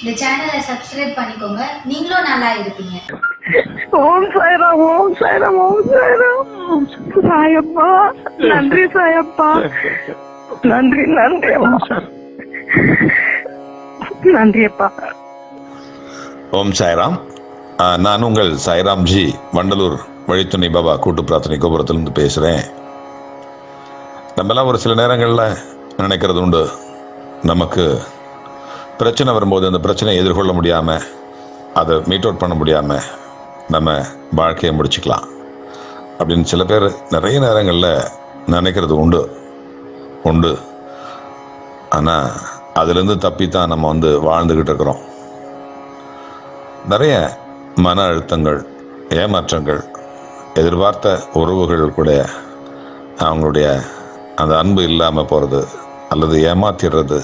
இந்த சேனலை சப்ஸ்கிரைப் பண்ணிக்கோங்க. நீங்களும் நல்லா இருப்பீங்க. ஓம் சாய்ராம் ஓம் சாய்ராம் ஓம் சாய்ராம். சாயப்பா நன்றி சாயப்பா. நன்றி நன்றி அம்மா. நன்றி அப்பா. ஓம் சாய்ராம். நான் உங்கள் சாய்ராம்ஜி வண்டலூர். வழித்துணை பாபா கூட்டு பிரார்த்தனை கோபுரத்திலிருந்து பேசுகிறேன் நம்மெல்லாம் ஒரு சில நேரங்களில் நினைக்கிறது உண்டு. நமக்கு பிரச்சனை வரும்போது அந்த பிரச்சனையை எதிர்கொள்ள முடியாமல் அதை மீட் அவுட் பண்ண முடியாமல் நம்ம வாழ்க்கையை முடிச்சுக்கலாம். அப்படின்னு சில பேர் நிறைய நேரங்களில் நினைக்கிறது உண்டு. உண்டு. ஆனால் அதுலேருந்து தப்பி தான் நம்ம வந்து வாழ்ந்துக்கிட்டு இருக்கிறோம். நிறைய மன அழுத்தங்கள் ஏமாற்றங்கள் எதிர்பார்த்த உறவுகள் கூட அவங்களுடைய அந்த அன்பு இல்லாமல் போகிறது அல்லது ஏமாத்திடுறது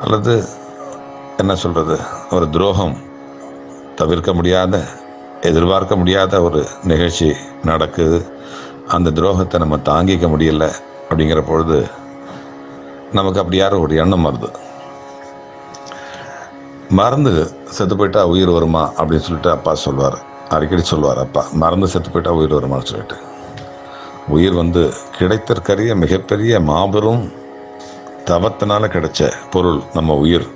அல்லது என்ன சொல்கிறது ஒரு துரோகம் தவிர்க்க முடியாத எதிர்பார்க்க முடியாத ஒரு நிகழ்ச்சி நடக்குது. அந்த துரோகத்தை நம்ம தாங்கிக்க முடியல அப்படிங்கிற பொழுது நமக்கு அப்படி யாரும் ஒரு எண்ணம் வருது. மறந்து செத்து போயிட்டா உயிர் வருமா அப்படின்னு சொல்லிட்டு அப்பா சொல்வார். அடிக்கடி சொல்லுவார் அப்பா மறந்து செத்து போயிட்டா உயிர் வருமானு சொல்லிட்டு. உயிர் வந்து கிடைத்தற்கரிய மிகப்பெரிய மாபெரும் தவத்தினால கிடைச்ச பொருள் நம்ம உயிர்.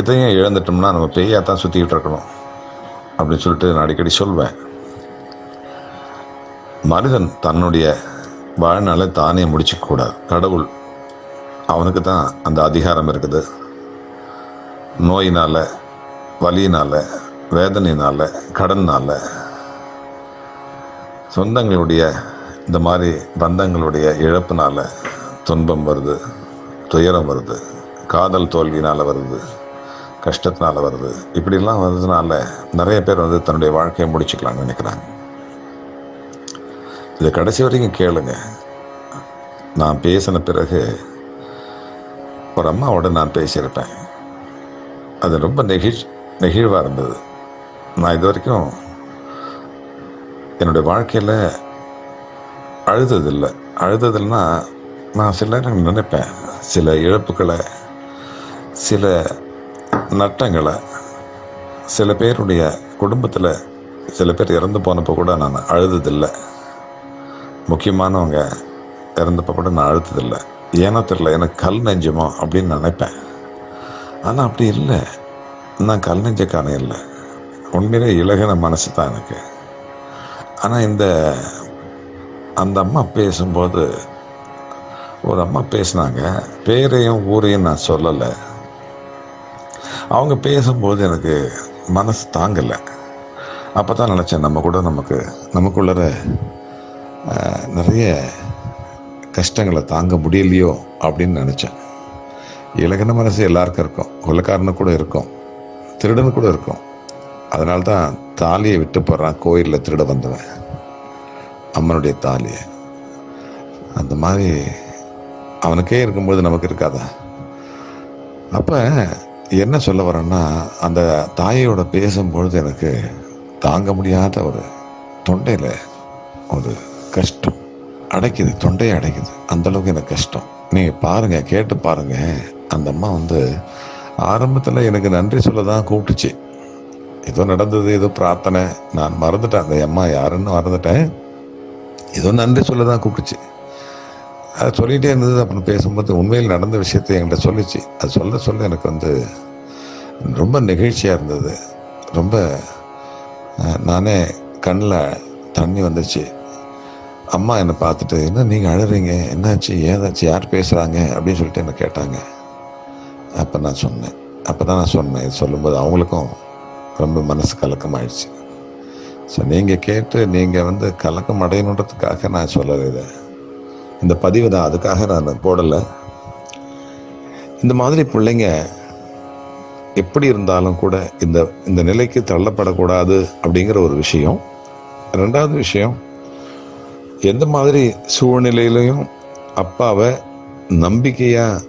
இதையும் இழந்துட்டோம்னா நம்ம பேயாக தான் சுற்றிக்கிட்டு இருக்கணும் அப்படின்னு சொல்லிட்டு நான் அடிக்கடி சொல்வேன். மனிதன் தன்னுடைய வாழ்நாளை தானே முடிச்சுக்கூடாது கடவுள் அவனுக்கு தான் அந்த அதிகாரம் இருக்குது. நோயினால் வலியினால் வேதனையினால் கடனால் சொந்தங்களுடைய இந்த மாதிரி பந்தங்களுடைய இழப்புனால் துன்பம் வருது துயரம் வருது காதல் தோல்வினால் வருது கஷ்டத்தினால் வருது. இப்படிலாம் வர்றதுனால நிறைய பேர் வந்து தன்னுடைய வாழ்க்கையை முடிச்சுக்கலாம்னு நினைக்கிறாங்க. இதை கடைசி வரைக்கும் கேளுங்க. நான் பேசின பிறகு ஒரு அம்மாவோட நான் பேசியிருப்பேன். அது ரொம்ப நெகிழ் நெகிழ்வாக இருந்தது. நான் இது வரைக்கும் என்னுடைய வாழ்க்கையில் அழுததில்லை. அழுததில்னா நான் சில நேரம் நினைப்பேன். சில இழப்புகளை சில நட்டங்களை சில பேருடைய குடும்பத்தில் சில பேர் இறந்து போனப்போ கூட நான் அழுததில்லை. முக்கியமானவங்க இறந்தப்போ கூட நான் அழுத்ததில்லை. ஏனோ தெரில எனக்கு கல் நெஞ்சமோ அப்படின்னு நினைப்பேன். ஆனால் அப்படி இல்லை. நான் கல் நெஞ்சக்காரன் இல்லை. உண்மையிலே இலகின மனசு தான் எனக்கு. ஆனால் இந்த அந்த அம்மா பேசும்போது ஒரு அம்மா பேசினாங்க. பேரையும் ஊரையும் நான் சொல்லலை. அவங்க பேசும்போது எனக்கு மனசு தாங்கலை. அப்போ தான் நினச்சேன் நம்ம கூட நமக்கு நமக்குள்ளற நிறைய கஷ்டங்களை தாங்க முடியலையோ அப்படின்னு நினச்சேன். இலகின மனசு எல்லாருக்கும் இருக்கும். கொலக்காரனு கூட இருக்கும். திருடனு கூட இருக்கும். அதனால தான் தாலியை விட்டு போடுறான் கோயிலில் திருட வந்தவன். அம்மனுடைய தாலியை. அந்த மாதிரி அவனுக்கே இருக்கும்போது நமக்கு இருக்காதா? அப்போ என்ன சொல்ல வரேன்னா அந்த தாயோட பேசும்பொழுது எனக்கு தாங்க முடியாத ஒரு தொண்டையில் ஒரு கஷ்டம் அடைக்குது தொண்டையை அடைக்குது. அந்த அளவுக்கு எனக்கு கஷ்டம். நீங்கள் பாருங்கள் கேட்டு பாருங்கள் அந்த அம்மா வந்து ஆரம்பத்தில் எனக்கு நன்றி சொல்ல தான் கூப்பிட்டுச்சு. ஏதோ நடந்தது ஏதோ பிரார்த்தனை. நான் மறந்துட்டேன். அந்த அம்மா யாருன்னு மறந்துட்டேன். ஏதோ நன்றி சொல்ல தான் கூப்பிட்டுச்சு அது சொல்லிகிட்டே இருந்தது. அப்புறம் பேசும்போது உண்மையில் நடந்த விஷயத்தை என்கிட்ட சொல்லிச்சு. அது சொல்ல சொல்ல எனக்கு வந்து ரொம்ப நெகிழ்ச்சியாக இருந்தது. ரொம்ப நானே கண்ணில் தண்ணி வந்துச்சு. அம்மா என்னை பார்த்துட்டு என்ன நீங்கள் அழுறீங்க? என்னாச்சு? ஏதாச்சு? யார் பேசுகிறாங்க அப்படின்னு சொல்லிட்டு என்னை கேட்டாங்க. அப்போ நான் சொன்னேன். அப்போ தான் நான் சொன்னேன். சொல்லும்போது அவங்களுக்கும் ரொம்ப மனசு கலக்கமாயிடுச்சு. ஸோ நீங்கள் கேட்டு நீங்கள் வந்து கலக்கம் அடையணுன்றதுக்காக நான் சொல்லலை இதை. இந்த பதிவு தான் அதுக்காக நான் போடலை. இந்த மாதிரி பிள்ளைங்க எப்படி இருந்தாலும் கூட இந்த இந்த நிலைக்கு தள்ளப்படக்கூடாது அப்படிங்கிற ஒரு விஷயம். ரெண்டாவது விஷயம் எந்த மாதிரி சூழ்நிலையிலையும் அப்பாவை நம்பிக்கையாக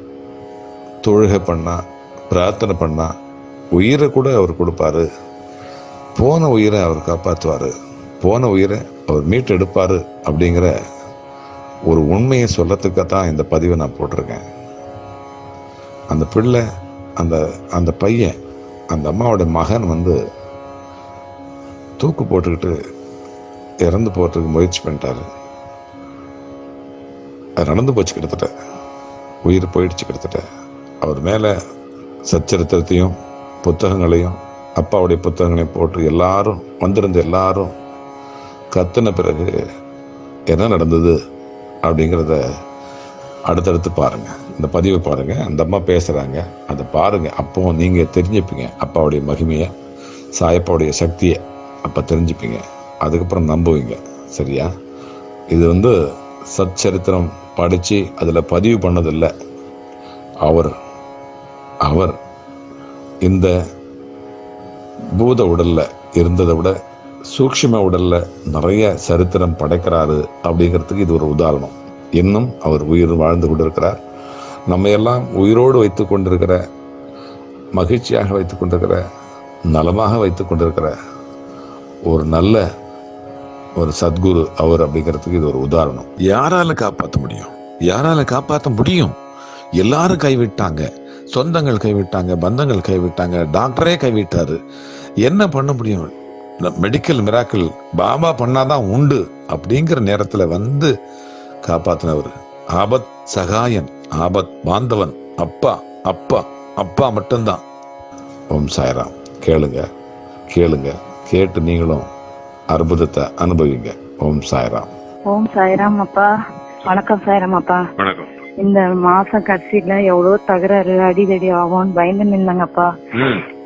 தொழுகை பண்ணால் பிரார்த்தனை பண்ணால் உயிரை கூட அவர் கொடுப்பாரு. போன உயிரை அவர் காப்பாற்றுவார் போன உயிரை அவர் மீட்டெடுப்பார் அப்படிங்கிற ஒரு உண்மையை சொல்கிறதுக்காக தான் இந்த பதிவை நான் போட்டிருக்கேன். அந்த பிள்ளை அந்த அந்த பையன் அந்த அம்மாவோட மகன் வந்து தூக்கு போட்டுக்கிட்டு இறந்து போகிறதுக்கு முயற்சி பண்ணிட்டாரு. அது நடந்து போச்சு கிட்டத்தட்ட. உயிர் போயிடுச்சு கிட்டத்தட்ட. அவர் மேலே சச்சரித்திரத்தையும் புத்தகங்களையும் அப்பாவுடைய புத்தகங்களையும் போட்டு எல்லாரும் வந்திருந்த எல்லாரும் கத்தின பிறகு என்ன நடந்தது அப்படிங்கிறத அடுத்தடுத்து பாருங்க. இந்த பதிவை பாருங்க. அந்த அம்மா பேசுகிறாங்க அதை பாருங்க. அப்போ நீங்க தெரிஞ்சுப்பீங்க. அப்பாவுடைய மகிமையை சாயப்பாவுடைய சக்தியை அப்ப தெரிஞ்சுப்பீங்க. அதுக்கப்புறம் நம்புவீங்க. சரியா? இது வந்து சச்சரித்திரம் படித்து அதில் பதிவு பண்ணதில்லை. அவர் அவர் இந்த பூத உடலில் இருந்ததை விட சூக்ஷ்ம உடலில் நிறைய சரித்திரம் படைக்கிறாரு அப்படிங்கிறதுக்கு இது ஒரு உதாரணம். இன்னும் அவர் உயிர் வாழ்ந்து கொண்டிருக்கிறார். நம்ம எல்லாம் உயிரோடு வைத்து கொண்டிருக்கிற மகிழ்ச்சியாக வைத்து கொண்டிருக்கிற நலமாக வைத்து கொண்டிருக்கிற ஒரு நல்ல ஒரு சத்குரு அவர் அப்படிங்கிறதுக்கு இது ஒரு உதாரணம். யாரால காப்பாற்ற முடியும்? யாரால காப்பாற்ற முடியும்? எல்லாரும் கைவிட்டாங்க. சொந்தங்கள் கைவிட்டாங்க பந்தங்கள் கைவிட்டாங்க டாக்டரே கைவிட்டாரு. என்ன பண்ண முடியும்? மெடிக்கல் மிராக்கிள் பாபா பண்ணாதான் உண்டு அப்படிங்கிற நேரத்துல வந்து காப்பாத்தினவர். ஆபத் சகாயன் ஆபத் பாந்தவன் அப்பா அப்பா அப்பா மட்டும்தான். ஓம் சாய்ராம் கேளுங்க கேளுங்க கேட்டு நீங்களும் அற்புதத்தை அனுபவிங்க. ஓம் சாய்ராம். ஓம் சாய்ராம் அப்பா. வணக்கம் சாய்ராம் அப்பா. வணக்கம். இந்த மாசம் கடைசியில எவ்வளவு தகராறு அடிதடி ஆகும்னு பயந்து நின்னாங்கப்பா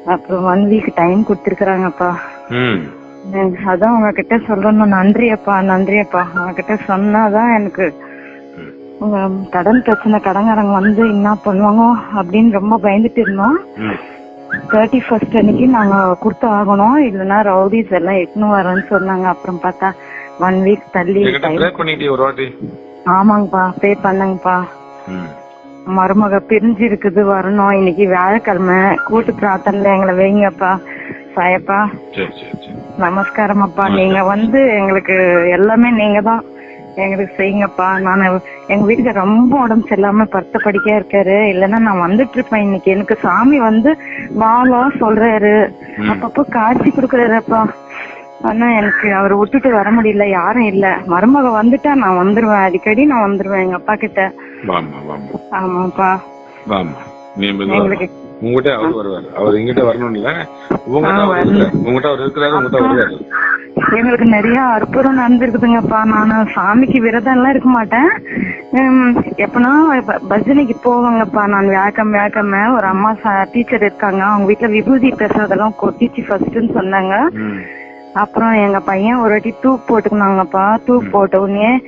அப்புறம் ஒன் வீக் டைம் கொடுத்துருக்குறாங்கப்பா. ம். அதான் உங்ககிட்ட சொல்லணும். நன்றி அப்பா நன்றி அப்பா உங்ககிட்ட சொன்னாதான் எனக்கு உங்க கடன் பிரச்சனை கடங்காரங்க வந்து என்ன பண்ணுவாங்க அப்படின்னு ரொம்ப பயந்துட்டு இருந்தோம். தேர்ட்டி ஃபர்ஸ்ட் அன்னைக்கு நாங்க கொடுத்து ஆகணும். இல்லைன்னா ரவுடிஸ் எல்லாம் எட்டுன்னு வரேன்னு சொன்னாங்க. அப்புறம் பார்த்தா ஒன் வீக் தள்ளி ஆமாங்கப்பா பே பண்ணங்கப்பா. மருமக பிரிஞ்சு இருக்குது வரணும். இன்னைக்கு வியாழக்கிழமை. கூட்டு பிரார்த்தனைல எங்களை வைங்கப்பா சாயப்பா. நமஸ்காரம். அப்பா நீங்க வந்து எங்களுக்கு எல்லாமே நீங்க தான் எங்களுக்கு செய்யுங்கப்பா. நான் எங்க வீட்டுக்கு ரொம்ப உடம்பு சரியில்லாம படுத்த படிக்கையா இருக்காரு. இல்லைன்னா நான் வந்துட்டு இருப்பேன் இன்னைக்கு. எனக்கு சாமி வந்து வா வா சொல்றாரு அப்பப்போ காட்சி கொடுக்குறாருப்பா. ஆனா எனக்கு அவரை விட்டுட்டு வர முடியல யாரும் இல்ல. மருமக வந்துட்டா நான் வந்துருவேன். அடிக்கடி நான் வந்துருவேன் எங்க அப்பா கிட்ட. ஆமாப்பா. எங்களுக்கு உங்ககிட்ட அவர் வருவாரு. அவர் எங்கிட்ட வரணும் இல்ல. உங்ககிட்ட அவர் இருக்கிறாரு உங்ககிட்ட வருவாரு. எங்களுக்கு நிறைய அற்புதம் நடந்திருக்குதுங்கப்பா. நான் சாமிக்கு விரதம் எல்லாம் இருக்க மாட்டேன். எப்பனா பஜனைக்கு போவாங்கப்பா. நான் வியாழக்கிழமை வியாழக்கிழமை ஒரு அம்மா டீச்சர் இருக்காங்க. அவங்க வீட்டுல விபூதி பிரசாதெல்லாம் கொட்டிச்சு ஃபர்ஸ்ட்னு சொன்னாங்க. அப்புறம் எங்க பையன் ஒரு வாட்டி தூக்கு போட்டுக்கினாங்கப்பா. தூக்கு போட்ட உடனே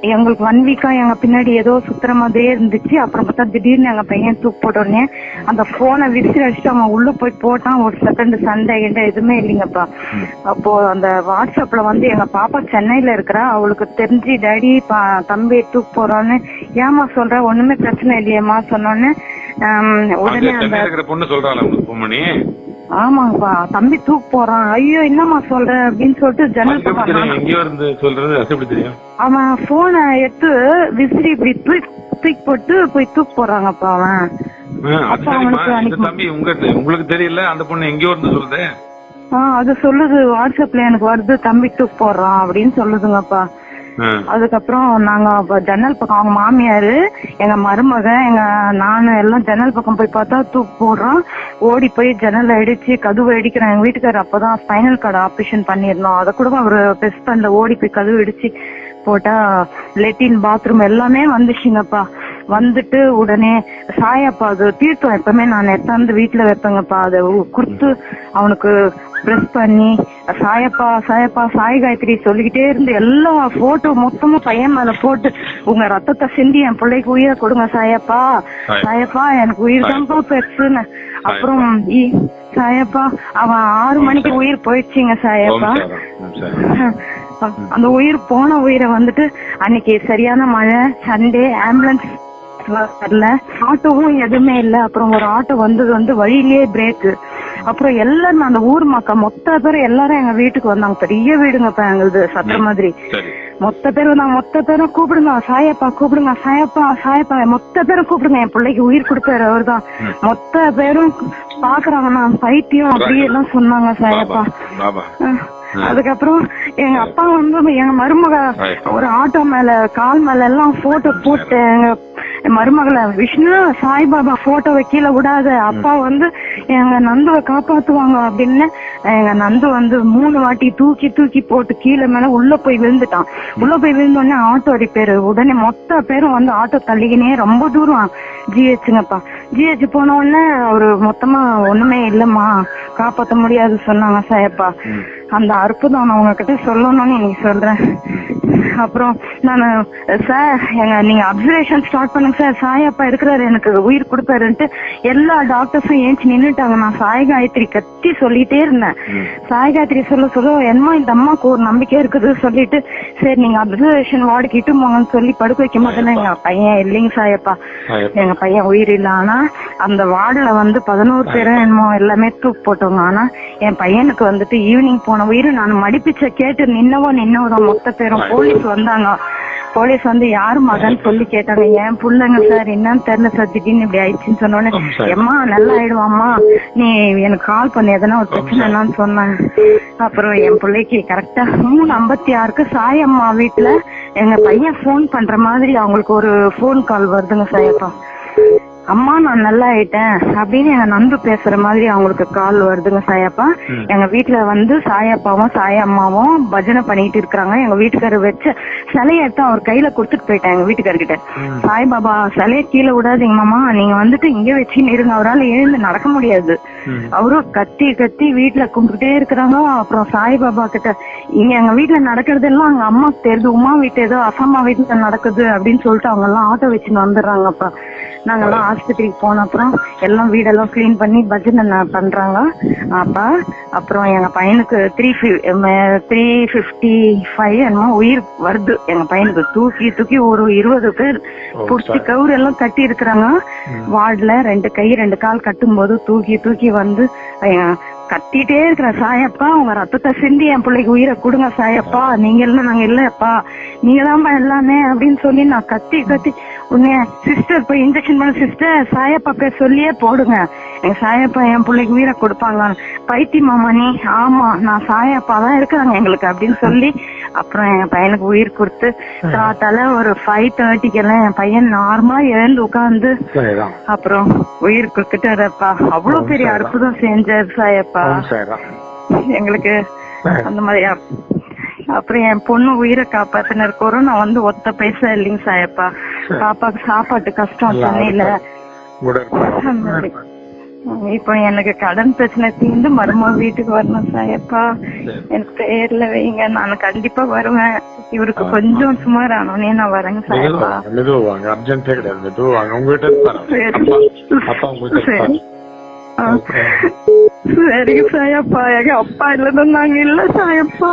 எங்களுக்கு ஒன் வீக்கா எங்க பின்னாடி ஏதோ சுத்துற மாதிரியே இருந்துச்சு. அப்புறம் பார்த்தா திடீர்னு எங்க பையன் தூக்கு போட்ட உடனே அந்த போனை விரிச்சு வச்சுட்டு அவன் உள்ள போய் போட்டான். ஒரு செகண்ட் சண்டை கிண்டை எதுவுமே இல்லைங்கப்பா. அப்போ அந்த வாட்ஸ்அப்ல வந்து எங்க பாப்பா சென்னையில இருக்கிறா. அவளுக்கு தெரிஞ்சு டேடி பா- தம்பி தூக்கு போறோன்னு. ஏமா சொல்ற? ஒண்ணுமே பிரச்சனை இல்லையேம்மா. சொன்னோன்னு உடனே அந்த பொண்ணு சொல்றாளா ஆமாங்கப்பா தம்பி தூக்கு போறான். ஐயோ என்னம்மா சொல்ற? அப்படின்னு சொல்லிட்டு ஜன்னல் இருந்து சொல்றது எப்படி தெரியும்? அவன் போனை எடுத்து விசிறி இப்படி தூக்கி போட்டு போய் தூக்கு போறாங்கப்பா அவன். தம்பி உங்க உங்களுக்கு தெரியல? அந்த பொண்ணு எங்கேயோ இருந்து சொல்லுது. ஆ அது சொல்லுது வாட்ஸ்அப்ல எனக்கு வருது தம்பி தூக்கு போடுறான் அப்படின்னு சொல்லுதுங்கப்பா. அதுக்கப்புறம் நாங்க ஜன்னல் பக்கம் அவங்க மாமியாரு எங்க மருமக எங்க நானு எல்லாம் ஜன்னல் பக்கம் போய் பார்த்தா தூக்கு போடுறோம் ஓடி போய் ஜன்னல் அடிச்சு கதவு அடிக்கிறேன். எங்க வீட்டுக்காரர் அப்பதான் ஸ்பைனல் கார்டு ஆபரேஷன் பண்ணிருந்தோம் அதை கூட அவரு பெஸ்ட் பண்ணல ஓடி போய் கதவு அடிச்சு போட்டா லெட்டின் பாத்ரூம் எல்லாமே வந்துச்சுங்கப்பா. வந்துட்டு உடனே சாயப்பா அது தீர்த்தம் எப்பவுமே நான் எத்தாந்து வீட்டுல வைப்பேங்கப்பா. அதை கொடுத்து அவனுக்கு ப்ரெஸ் பண்ணி சாயப்பா சாயப்பா சாய் காயத்ரி சொல்லிக்கிட்டே இருந்து எல்லா போட்டோ மொத்தமும் பையன் மேல போட்டு உங்க ரத்தத்தை சிந்தி என் பிள்ளைக்கு உயிரை கொடுங்க சாயப்பா. சாய். சாயப்பா எனக்கு உயிர் தான்ப்பா பெருசுன்னு அப்புறம் சாயப்பா அவன் ஆறு மணிக்கு உயிர் போயிடுச்சுங்க சாயப்பா. அந்த உயிர் போன உயிரை வந்துட்டு அன்னைக்கு சரியான மழை சண்டே ஆம்புலன்ஸ் வரல ஆட்டோவும் எதுவுமே இல்ல. அப்புறம் ஒரு ஆட்டோ வந்தது வந்து வழியிலேயே பிரேக் அப்புறம் எல்லாரும் அந்த ஊர் மக்கள் மொத்த பேரும் எல்லாரும் எங்க வீட்டுக்கு வந்தாங்க. பெரிய வீடுங்கப்பா எங்களுது சத்திர மாதிரி. மொத்த பேர் வந்தாங்க. மொத்த பேரும் கூப்பிடுங்க. சாயப்பா கூப்பிடுங்க. சாயப்பா சாயப்பா. மொத்த பேரும் கூப்பிடுங்க. என் பிள்ளைக்கு உயிர் கொடுத்தாரு அவர்தான். மொத்த பேரும் பாக்குறாங்க. நான் பைத்தியம் அப்படி எல்லாம் சொன்னாங்க சாயப்பா. அதுக்கப்புறம் எங்க அப்பா வந்து எங்க மருமக. ஒரு ஆட்டோ மேல கால் மேல எல்லாம் போட்டோ போட்டு எங்க மருமகளை விஷ்ணு சாய்பாபா போட்டோவை கீழே விடாத. அப்பா வந்து எங்க நந்துவை காப்பாத்துவாங்க அப்படின்னு எங்க நந்து வந்து மூணு வாட்டி தூக்கி தூக்கி போட்டு கீழே மேல உள்ள போய் விழுந்துட்டான். உள்ள போய் விழுந்த உடனே ஆட்டோ ரிப்பேர். உடனே மொத்த பேரும் வந்து ஆட்டோ தள்ளிக்கினே ரொம்ப தூரம். ஜிஹெச்சுங்கப்பா. ஜிஹெச் போன உடனே ஒரு மொத்தமா ஒண்ணுமே இல்லம்மா காப்பாத்த முடியாது சொன்னாங்க சாயப்பா. அந்த அற்புதம் நான் உங்ககிட்ட சொல்லணும்னு இன்னைக்கு சொல்றேன் அப்புறம் நான் சார் எங்க நீங்க அப்சர்வேஷன் ஸ்டார்ட் பண்ணுங்க சார். சாயப்பா இருக்கிறாரு எனக்கு உயிர் கொடுப்பாருன்ட்டு எல்லா டாக்டர்ஸும் ஏஞ்சி நின்னுட்டாங்க. நான் சாய் காயத்ரி கத்தி சொல்லிட்டே இருந்தேன். சாய் காயத்ரி சொல்ல சொல்ல என்னமோ இந்த அம்மாவுக்கு ஒரு நம்பிக்கை இருக்குது சொல்லிட்டு சரி நீங்க அப்சர்வேஷன் வார்டுக்கு இட்டு போங்கன்னு சொல்லி படுக்க வைக்க மாட்டேன்னா எங்க பையன் இல்லைங்க சாயப்பா. எங்க பையன் உயிர் இல்ல. ஆனா அந்த வார்டுல வந்து பதினோரு பேரும் என்னமோ எல்லாமே தூக்கு போட்டவங்க. ஆனா என் பையனுக்கு வந்துட்டு ஈவினிங் போன உயிர் நான் மடிப்பிச்ச கேட்டு நின்னவோ நின்னவோ மொத்த பேரும். போலீஸ் வந்தாங்க. போலீஸ் வந்து யாரு மகன் சொல்லி கேட்டாங்க. ஏன் புள்ளைங்க சார் என்னன்னு தெரியல சார். திடீர்னு இப்படி ஆயிடுச்சுன்னு சொன்னோடனே. எம்மா நல்லா ஆயிடுவாம்மா. நீ எனக்கு கால் பண்ணி. எதனா ஒரு பிரச்சனைன்னு சொன்னேன் அப்புறம் என் பிள்ளைக்கு கரெக்டா மூணு ஐம்பத்தி ஆறுக்கு சாயம்மா வீட்டுல எங்க பையன் ஃபோன் பண்ற மாதிரி அவங்களுக்கு ஒரு ஃபோன் கால் வருதுங்க சாயப்பா அம்மா நான் நல்லா ஆயிட்டேன் அப்படின்னு எங்க நந்து பேசுற மாதிரி அவங்களுக்கு கால் வருதுங்க சாயப்பா. எங்க வீட்டுல வந்து சாயப்பாவும் சாயம்மாவும் பஜனை பண்ணிட்டு இருக்காங்க எங்க வீட்டுக்காரர் வச்ச சிலையை எடுத்து அவர் கையில கொடுத்துட்டு போயிட்டேன் எங்க வீட்டுக்காரர்கிட்ட. சாய்பாபா சிலையை கீழே விடாதீங்க மாமா. நீங்க வந்துட்டு இங்க வச்சு இருங்க. அவரால் எழுந்து நடக்க முடியாது. அவரும் கத்தி கத்தி வீட்டுல கும்பிட்டுட்டே இருக்கிறாங்க. அப்புறம் சாய்பாபா கிட்ட இங்க எங்க வீட்டுல நடக்கிறதெல்லாம் அங்க அம்மாக்கு தெரியுது. உமா வீட்டு ஏதோ அசம்மா வீட்டுல நடக்குது அப்படின்னு சொல்லிட்டு அவங்க எல்லாம் ஆட்டோ வச்சுன்னு வந்துடுறாங்கப்பா நாங்கெல்லாம் ஆஸ்பத்திரிக்கு போன அப்புறம் எல்லாம் வீடெல்லாம் க்ளீன் பண்ணி பஜனை பண்றாங்க. அப்ப அப்புறம் எங்க பையனுக்கு த்ரீ த்ரீ ஃபிஃப்டி ஃபைவ் என்னமோ உயிர் வருது. எங்க பையனுக்கு தூக்கி தூக்கி ஒரு இருபது பேர் புடிச்சு கவுரு எல்லாம் கட்டி இருக்கிறாங்க வார்டுல ரெண்டு கை ரெண்டு கால் கட்டும்போது தூக்கி தூக்கி வந்து கத்திட்டே இருக்கிற சாயப்பா உங்க ரத்தத்தை சிந்தி என் பிள்ளைக்கு உயிரை கொடுங்க சாயப்பா. நீங்க இல்ல நாங்க இல்லப்பா நீங்க தான்ப்பா எல்லாமே அப்படின்னு சொல்லி நான் கத்தி கத்தி உன்னை சிஸ்டர் போய் இன்ஜெக்ஷன் பண்ண சிஸ்டர் சாயப்பா பேர் சொல்லியே போடுங்க. எங்க சாயப்பா என் பிள்ளைக்கு உயிரை கொடுப்பாங்க பைத்தி மாமா நீ ஆமா நான் சாயப்பா தான் இருக்கிறாங்க எங்களுக்கு அப்படின்னு சொல்லி அப்புறம் என் பையனுக்கு உயிர் கொடுத்து காத்தால ஒரு ஃபைவ் தேர்ட்டிக்கெல்லாம் என் பையன் நார்மலா எழுந்து உட்காந்து அப்புறம் உயிர் கொடுத்துட்டாரப்பா. அவ்வளவு பெரிய அற்புதம் செஞ்சார் சாயப்பா. எங்களுக்கு அந்த மாதிரி அப்புறம் என் பொண்ணு உயிரை காப்பாத்தினர் கொரோனா வந்து ஒத்த பைசா இல்லைங்க சாயப்பா. பாப்பாக்கு சாப்பாட்டு கஷ்டம் சென்னையில. இப்போ எனக்கு கடன் பிரச்சனை தீர்ந்து மருமக வீட்டுக்கு வரணும் சாயப்பா. எனக்கு பேர்ல வைங்க. நான் கண்டிப்பா வருவேன். இவருக்கு கொஞ்சம் சுமார் ஆனோடனே நான் வரேங்க சாயப்பா. வாங்க, மெதுவா வாங்க. அர்ஜென்ட்டே கிடையாது. மெதுவா வாங்க. உங்ககிட்ட. சரிங்க சாயப்பா. எங்க அப்பா இல்லைன்னா நாங்க இல்ல சாயப்பா.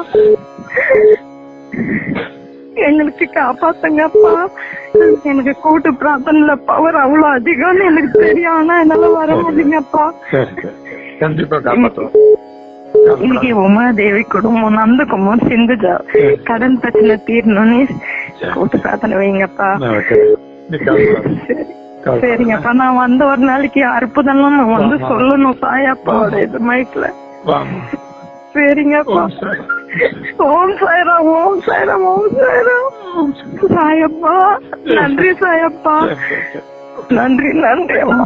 எங்களுக்கு காப்பாத்துங்கப்பா. எனக்கு கூட்டு பிரார்த்தனைல பவர் அவ்வளவு அதிகம்னு எனக்கு தெரியும். ஆனா என்னால வர முடியுங்கப்பா கண்டிப்பா காப்பாத்துவோம். இன்னைக்கு உமாதேவி குடும்பம் நந்த குடும்பம் சிந்துஜா கடன் பிரச்சனை தீரணும்னு கூட்டு பிரார்த்தனை வைங்கப்பா. சரிங்கப்பா. நான் வந்த ஒரு நாளைக்கு அற்புதம்லாம் நான் வந்து சொல்லணும். சாயப்பாவோட இது மைக்ல சரிங்கப்பா ஓம் சாய்ராம். ஓம் சாய்ராம் ஓம் சாய்ராம் சாயப்பா நன்றி சாயப்பா. நன்றி நன்றி அம்மா.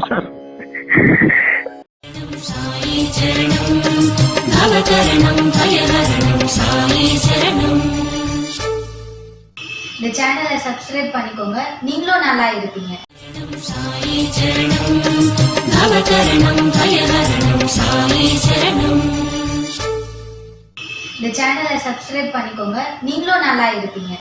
இந்த சேனலை சப்ஸ்கிரைப் பண்ணிக்கோங்க. நீங்களும் நல்லா இருப்பீங்க. சாயி சரணம் நவகரணம் பயகரணம் சாயி சரணம். இந்த சேனலை சப்ஸ்கிரைப் பண்ணிக்கோங்க. நீங்களும் நல்லா இருப்பீங்க.